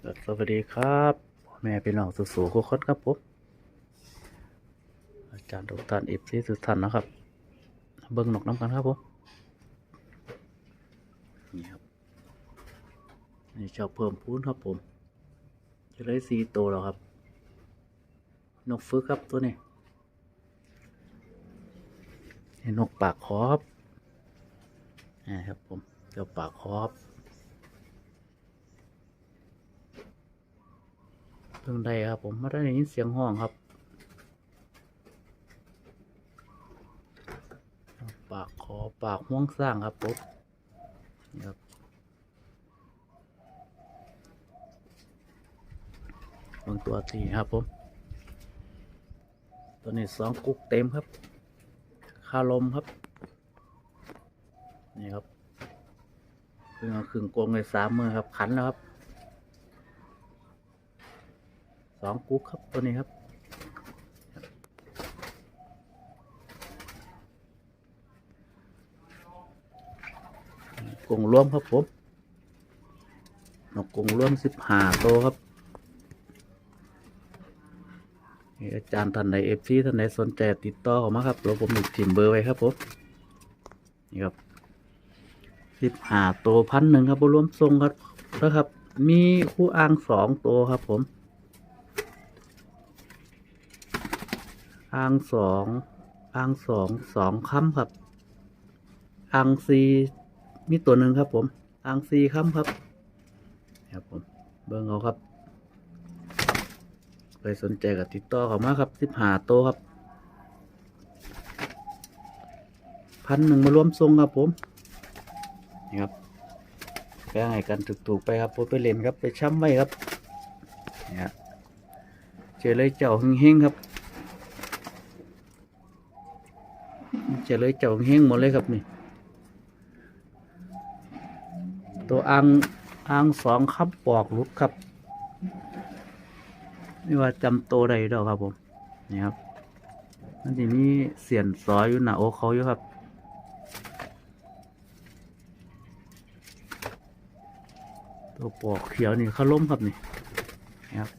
สวัสดีครับแม่พี่น้องสุสูทุกคนครับผมอาจารย์ทุกท่านอิฟซีทุท่านนะครับ เบิ้งนกน้ำกันครับผมนี่ครับนี่ชอบเพิ่มพูนครับผม จะได้สีโตแล้วครับ นกฝึกครับตัวนี้นี่นกปากคอครับนี่ครับผมเจ้าปากคอครับ พิ่งได้ครับผมม่ได้ยินเสียงห้องครับ ปากขอปากห่วงสร้างครับผมนี่ครับบางตัวตีครับผมตัวนี้สองกุ๊กเต็มครับคาลมครับ นี่ครับเพิ่งเอาขึงกรงเลยสามมือครับขันแล้วครับ ส องกุ๊กครับตัวนี้ครับกรงรวมครับผมนกกงรวมสิบห้าตัวครับอาจารย์ท่านใดเอฟซีท่านใดสนใจติดต่อเข้ามาครับเดี๋ยวผมมีถิ่มเบอร์ไว้ครับผมนี่ครับสิบห้าตัวพันหนึ่งครับบ่รวมทรงครับนะครับ มีคู่อ้างสองตัวครับผม อ่างสองอ่างสองสองค้ำครับอ่างซีมีตัวหนึ่งครับ ผมอ่างซีค้ำครับครับผมเบิ่งเอาครับใครสนใจกับติดต่อเขามาครับสิบหาโตครับพันหนึ่งมารวมทรงครับผมนี่ครับแบ่งให้กันถูกๆไปครับผมไปเล่นครับไปช้ำไว้ครับเนี่ยเจอเลยเจ้าเฮงๆครับ จะเลยเจ้าเฮงหมดเลยครับนี่ ตัวอ่างอ่างสองคับปอกลุดครับนี่ว่าจำตัวใดดอกครับผมนี่ครับมันจะมีเสียนซอยอยู่หน้าอเขาอยู่ครับตัวปอกเขียวนี่เขาล้มครับนี่นี่ครับ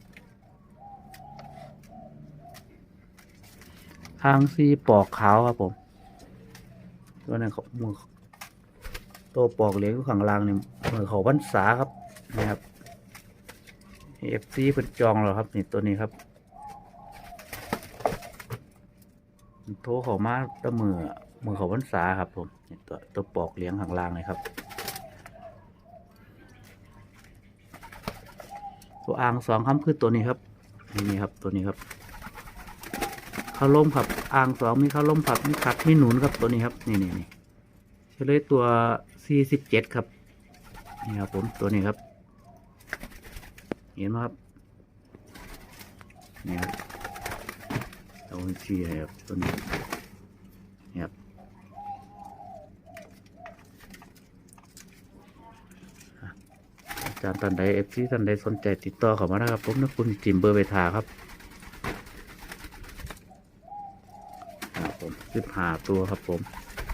ทางซีปอกขาวครับผม ตัวนั้นเขามือตัวปอกเหล็กอยู่ข้างล่างเนี่ยมือเขาวันษาครับนะครับเอฟซีเป็นจองแล้วครับนี่ตัวนี้ครับโทรเขามาตะมือมือเขาวันษาครับผมนี่ตัวตัวปอกเหลียงข้างล่างเลยครับ ตัวอ่างสองคำคือตัวนี้ครับนี่ครับตัวนี้ครับ ข้าวล้มครับอ่างสองมีข้าวล้มผัดมีขัดมีหนุนครับตัวนี้ครับนี่นี่นี่เฉลยตัวสี่สิบเจ็ดครับนี่ครับผมตัวนี้ครับ เห็นไหมครับนี่ครับเอาชี้ครับตัวนี้นี่ครับอาจารย์ท่านใดเอฟซีท่านใดสนใจติดต่อเข้ามานะครับผมนะคุณจิมเบอร์ไปทาครับ ครับผม สิบห้าตัวครับผม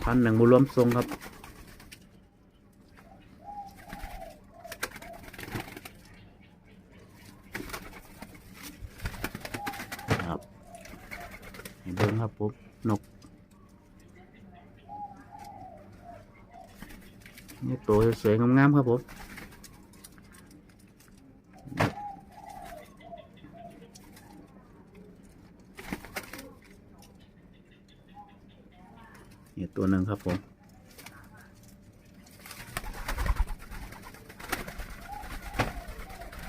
พันหนึ่งมูลรวมทรงครับ ครับเบิ้งครับผมนกนี่ตัวสวยๆงามๆครับผม นี่ตัวหนึ่งครับผม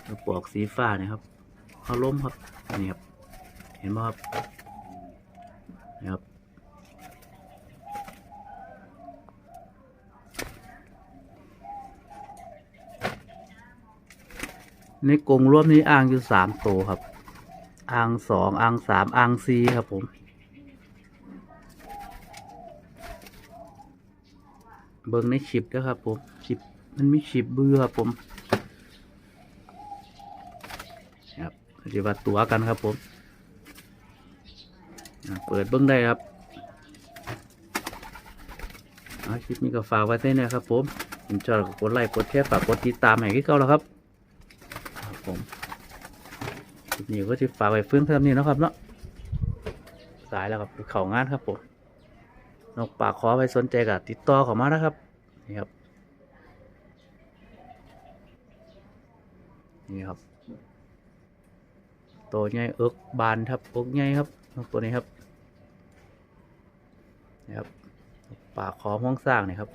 ตัวปลอกสีฟ้าเนี่ยครับเขาล้มครับนี่ครับ เห็นไหมครับนี่ครับในกรงร่วมนี้อ่างอยู่สามตัวครับ อ่างสองอ่างสามอ่างสี่ครับผม เบิ่งในชิปนะครับผมชิปมันมีชิปเบื่อครับผมครับปฏิบัติตัวกันครับผมเปิดเบิ่งได้ครับเอาคลิปนี้ก็ฝากไว้ได้นะครับผมผมชอบก็กดไลค์กดแชร์ฝากกดติดตามให้ที่เก่าแล้วครับผมคลิปนี้ก็จะฝากไว้เพื่อนเพิ่มนี้นะครับเนาะสายแล้วครับเขางานครับผม นกปากขอไปสนใจกับติดต่อเขามานะครับนี่ครับนี่ครับตัวใหญ่เอิกบานครับเอิกใหญ่ครับนกตัวนี้ครับนี่ครับปากขอห้องสร้างนี่ครับ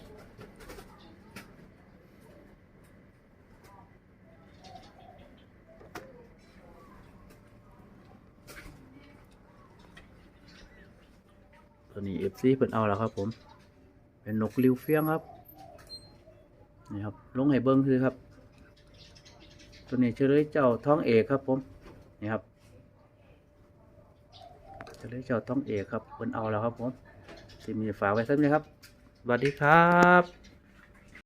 ตัวนี้เอฟซีเพิ่นเอาแล้วครับผม เป็นนกริ้วเฟี้ยงครับ นี่ครับ ลงให้เบิ้งคือครับ ตัวนี้เฉลยเจ้าท้องเอกครับผม นี่ครับเฉลยเจ้าท้องเอกครับเพิ่นเอาแล้วครับผมสิมีฝากไว้สักนิดครับสวัสดีครับ